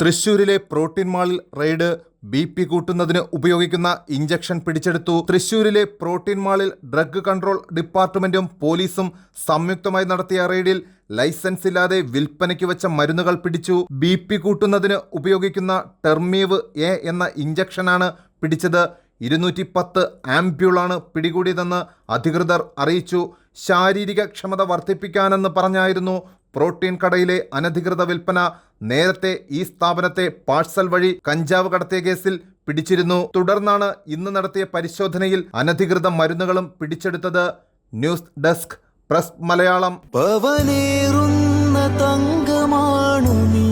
തൃശൂരിലെ പ്രോട്ടീൻ മാളിൽ raid B P കൂട്ടുന്നതിന് ഉപയോഗിക്കുന്ന ഇഞ്ചക്ഷൻ പിടിച്ചെടുത്തു. തൃശൂരിലെ പ്രോട്ടീൻ മാളിൽ ഡ്രഗ് കൺട്രോൾ ഡിപ്പാർട്ട്മെന്റും പോലീസും സംയുക്തമായി നടത്തിയ റെയ്ഡിൽ ലൈസൻസ് ഇല്ലാതെ വിൽപ്പനയ്ക്ക് വെച്ച മരുന്നുകൾ പിടിച്ചു. ബി പി കൂട്ടുന്നതിന് ഉപയോഗിക്കുന്ന ടെർമീവ് എ എന്ന ഇഞ്ചക്ഷനാണ് പിടിച്ചത്. ഇരുന്നൂറ്റി പത്ത് ആംപ്യൂളാണ് പിടികൂടിയതെന്ന് അധികൃതർ അറിയിച്ചു. ശാരീരിക ക്ഷമത വർദ്ധിപ്പിക്കാനെന്ന് പറഞ്ഞായിരുന്നു പ്രോട്ടീൻ കടയിലെ അനധികൃത വിൽപ്പന നേരത്തെ ഈ സ്ഥാപനത്തെ പാഴ്സൽ വഴി കഞ്ചാവ് കടത്തിയ കേസിൽ പിടിച്ചിരുന്നു. തുടർന്നാണ് ഇന്ന് നടത്തിയ പരിശോധനയിൽ അനധികൃത മരുന്നുകളും പിടിച്ചെടുത്തത്. News desk press Malayalam. പവനേറുന്ന തങ്കമാണു നീ.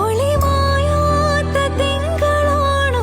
ഒളിമായാത്ത തിങ്കളാണു